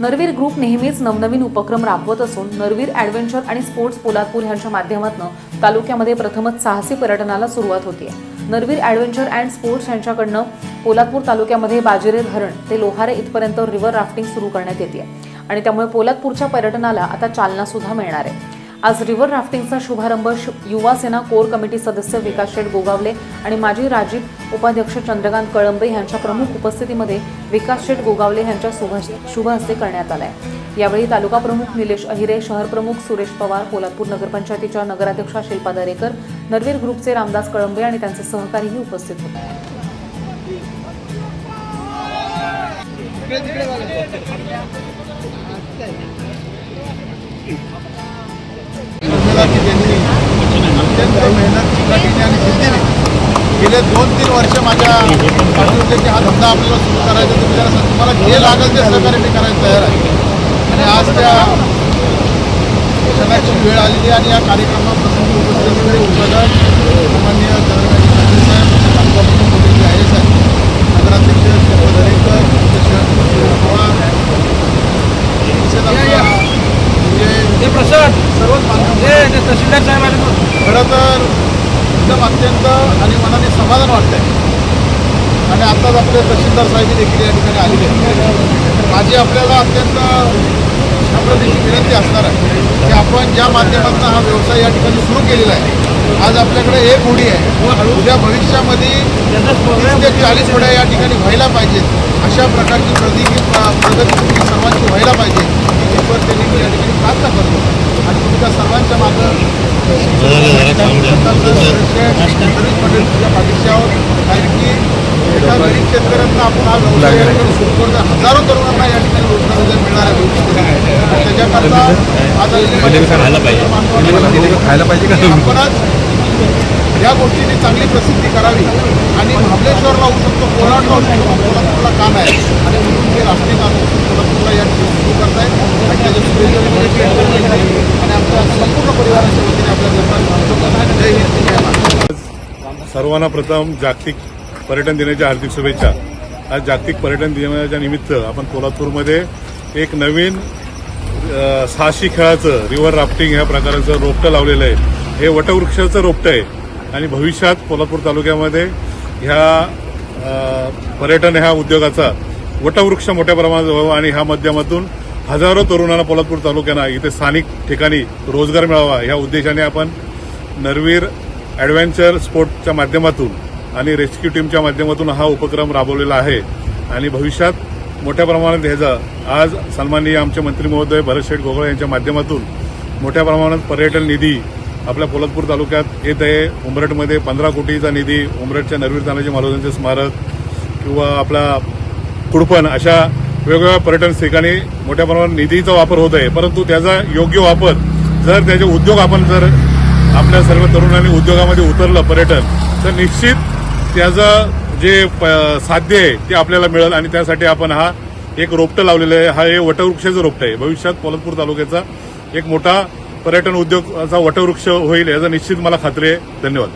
नरवीर ग्रुप नेहमीच नवनवीन उपक्रम राबवत असून नरवीर ॲडव्हेंचर आणि स्पोर्ट्स पोलादपूर यांच्या माध्यमातून तालुक्यामध्ये प्रथमच साहसी पर्यटनाला सुरुवात होतीये नरवीर ॲडव्हेंचर अँड स्पोर्ट्स यांच्याकडनं पोलादपूर तालुक्यामध्ये बाजिरे धरण ते लोहारे इथपर्यंत रिव्हर राफ्टिंग सुरू करण्यात येते. आणि त्यामुळे पोलादपूरच्या पर्यटनाला आता चालना सुद्धा मिळणार आहे. आज रिव्हर राफ्टिंगचा शुभारंभ युवा सेना कोर कमिटी सदस्य विकास शेठ गोगावले आणि माजी राजीव उपाध्यक्ष चंद्रकांत कळंबे यांच्या प्रमुख उपस्थितीमध्ये विकास शेठ गोगावले यांच्या शुभ शुभ हस्ते करण्यात आलाय. यावेळी तालुका प्रमुख निलेश अहिरे शहर प्रमुख सुरेश पवार पोलादपूर नगरपंचायतीच्या नगराध्यक्षा शिल्पा दरेकर नरवीर ग्रुपचे रामदास कळंबे आणि त्यांचे सहकारीही उपस्थित होते. उमेदवाराची त्यांनी अत्यंत मेहनत चिकाटीने आणि जिद्दीने गेले दोन तीन वर्ष माझ्या पाठी की हा धंदा आपल्याला सुरू करायचा तर मी त्याला तुम्हाला जे लागेल ते सहकार्य मी करायला तयार आहे. आणि आज त्या क्षणाची वेळ आलेली आणि या कार्यक्रमाप्रसंगी उपस्थित असलेले उद्घाटन सामान्य दरम्यान ठाकरे साहेब तालुका प्रमुख उदयजी आहे साहेब नगराध्यक्ष शिल्पा दरेकर शहर पवार तसेच आपला म्हणजे प्रसाद सर्वच मान्य हे तहसीलदार साहेब आले खरं तर एकदम अत्यंत आणि मनाने समाधान वाटतंय. आणि आत्ताच आपले तहसीलदार साहेब देखील या ठिकाणी आलेले आहेत. माझी आपल्याला अत्यंत नम्रतेची विनंती असणार आहे की आपण ज्या माध्यमातून हा व्यवसाय या ठिकाणी सुरू केलेला आहे आज आपल्याकडे एक होडी आहे. उद्या भविष्यामध्ये तीस ते चाळीस होड्या या ठिकाणी व्हायला पाहिजेत. अशा प्रकारची प्रगती प्रगती सर्वांची व्हायला पाहिजे. तिथवर त्यांनी या ठिकाणी प्रार्थना करतो. आणि तुमच्या सर्वांच्या मागं तुझ्या पाठीशी आहोत. कारण की एका गरीब शेतकऱ्यांना आपण हा व्यवसाय सुरू करतो हजारो तरुणांना या ठिकाणी रोजगार मिळणार आहे त्याच्याकरता का? आपणच या गोष्टीची चांगली प्रसिद्धी करावी. आणि महाबळेश्वरला होऊ शकतो कोल्हाटला होऊ शकतो कोल्हापूरला काम आहे. आणि म्हणून हे राष्ट्रीय नागरिक कोल्हापूरला या ठिकाणी सुरू करतायत. सर्वांना प्रथम जागतिक पर्यटन दिनाच्या हार्दिक शुभेच्छा. आज जागतिक पर्यटन दिनाच्या निमित्त आपण कोल्हापूरमध्ये एक नवीन साहसी खेळाचं रिव्हर राफ्टिंग ह्या प्रकाराचं रोपटं लावलेलं आहे. हे वटवृक्षाचं रोपटं आहे. आणि भविष्यात कोल्हापूर तालुक्यामध्ये ह्या पर्यटन ह्या उद्योगाचा वटवृक्ष मोठ्या प्रमाणात व्हावा आणि ह्या माध्यमातून हजारो तरुणांना पोलादपूर तालुक्यांना इथे स्थानिक ठिकाणी रोजगार मिळावा ह्या उद्देशाने आपण नरवीर ॲडव्हेंचर स्पोर्टच्या माध्यमातून आणि रेस्क्यू टीमच्या माध्यमातून हा उपक्रम राबवलेला आहे. आणि भविष्यात मोठ्या प्रमाणात ह्याचा आज सन्माननीय आमचे मंत्री महोदय भरत शेठ गोगळे यांच्या माध्यमातून मोठ्या प्रमाणात पर्यटन निधी आपल्या पोलादपूर तालुक्यात येत आहे. उमरटमध्ये पंधरा कोटीचा निधी उमरटच्या नरवीर तानाजी महाराजांचे स्मारक किंवा आपला कुडपण अशा वेगवेगळ्या पर्यटन ठिकाणी मोठ्या प्रमाणात निधीचा वापर होत आहे. परंतु त्याचा योग्य वापर जर त्याचे उद्योग आपण जर आपल्या सर्व तरुणांनी उद्योगामध्ये उतरलं पर्यटन तर निश्चित त्याचं जे प- साध्य आहे ते आपल्याला मिळेल आणि त्यासाठी आपण हा एक रोपटं लावलेलं आहे. हा हे वटवृक्षाचं रोपटं आहे. भविष्यात कोल्हापूर तालुक्याचा एक मोठा पर्यटन उद्योगाचा वटवृक्ष होईल याचा निश्चित मला खात्री आहे. धन्यवाद.